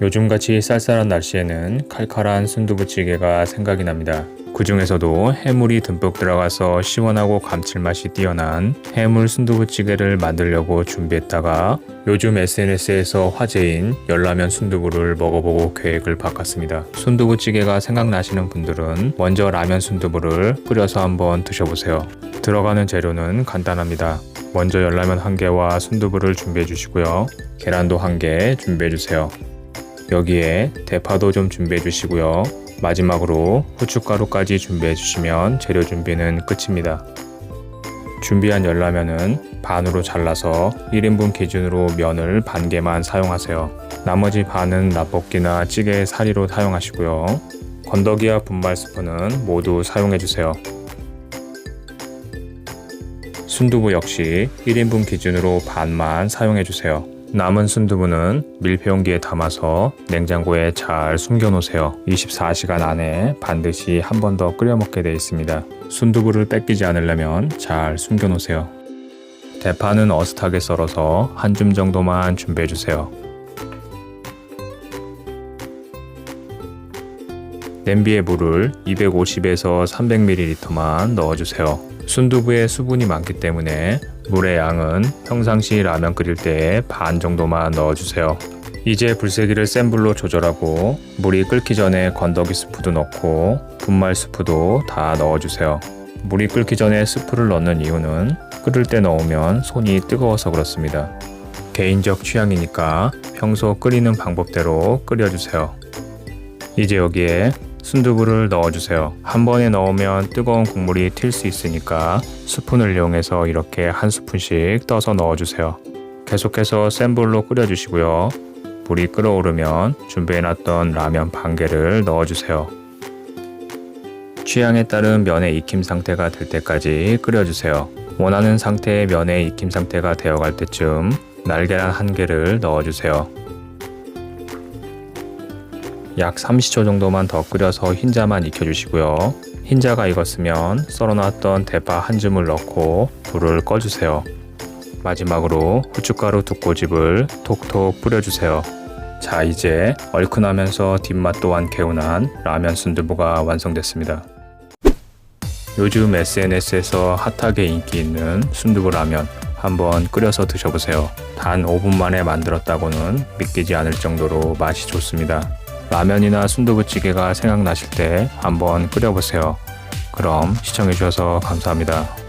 요즘같이 쌀쌀한 날씨에는 칼칼한 순두부찌개가 생각이 납니다. 그 중에서도 해물이 듬뿍 들어가서 시원하고 감칠맛이 뛰어난 해물 순두부찌개를 만들려고 준비했다가 요즘 SNS에서 화제인 열라면 순두부를 먹어보고 계획을 바꿨습니다. 순두부찌개가 생각나시는 분들은 먼저 라면 순두부를 끓여서 한번 드셔보세요. 들어가는 재료는 간단합니다. 먼저 열라면 한 개와 순두부를 준비해 주시고요. 계란도 한 개 준비해 주세요. 여기에 대파도 좀 준비해 주시고요. 마지막으로 후춧가루까지 준비해 주시면 재료 준비는 끝입니다. 준비한 열라면은 반으로 잘라서 1인분 기준으로 면을 반 개만 사용하세요. 나머지 반은 라볶이나 찌개 사리로 사용하시고요. 건더기와 분말 스프는 모두 사용해 주세요. 순두부 역시 1인분 기준으로 반만 사용해 주세요. 남은 순두부는 밀폐용기에 담아서 냉장고에 잘 숨겨 놓으세요. 24시간 안에 반드시 한 번 더 끓여 먹게 되어 있습니다. 순두부를 뺏기지 않으려면 잘 숨겨 놓으세요. 대파는 어슷하게 썰어서 한 줌 정도만 준비해 주세요. 냄비에 물을 250에서 300ml만 넣어주세요. 순두부에 수분이 많기 때문에 물의 양은 평상시 라면 끓일 때의 반 정도만 넣어주세요. 이제 불세기를 센 불로 조절하고 물이 끓기 전에 건더기 스프도 넣고 분말 스프도 다 넣어주세요. 물이 끓기 전에 스프를 넣는 이유는 끓을 때 넣으면 손이 뜨거워서 그렇습니다. 개인적 취향이니까 평소 끓이는 방법대로 끓여주세요. 이제 여기에 순두부를 넣어주세요. 한 번에 넣으면 뜨거운 국물이 튈 수 있으니까 스푼을 이용해서 이렇게 한 스푼씩 떠서 넣어주세요. 계속해서 센 불로 끓여주시고요. 불이 끓어오르면 준비해놨던 라면 반 개를 넣어주세요. 취향에 따른 면의 익힘 상태가 될 때까지 끓여주세요. 원하는 상태의 면의 익힘 상태가 되어갈 때쯤 날계란 한 개를 넣어주세요. 약 30초 정도만 더 끓여서 흰자만 익혀주시고요. 흰자가 익었으면 썰어놨던 대파 한 줌을 넣고 불을 꺼주세요. 마지막으로 후춧가루 두 꼬집을 톡톡 뿌려주세요. 자 이제 얼큰하면서 뒷맛 또한 개운한 라면 순두부가 완성됐습니다. 요즘 SNS에서 핫하게 인기 있는 순두부 라면 한번 끓여서 드셔보세요. 단 5분 만에 만들었다고는 믿기지 않을 정도로 맛이 좋습니다. 라면이나 순두부찌개가 생각나실 때 한번 끓여보세요. 그럼 시청해주셔서 감사합니다.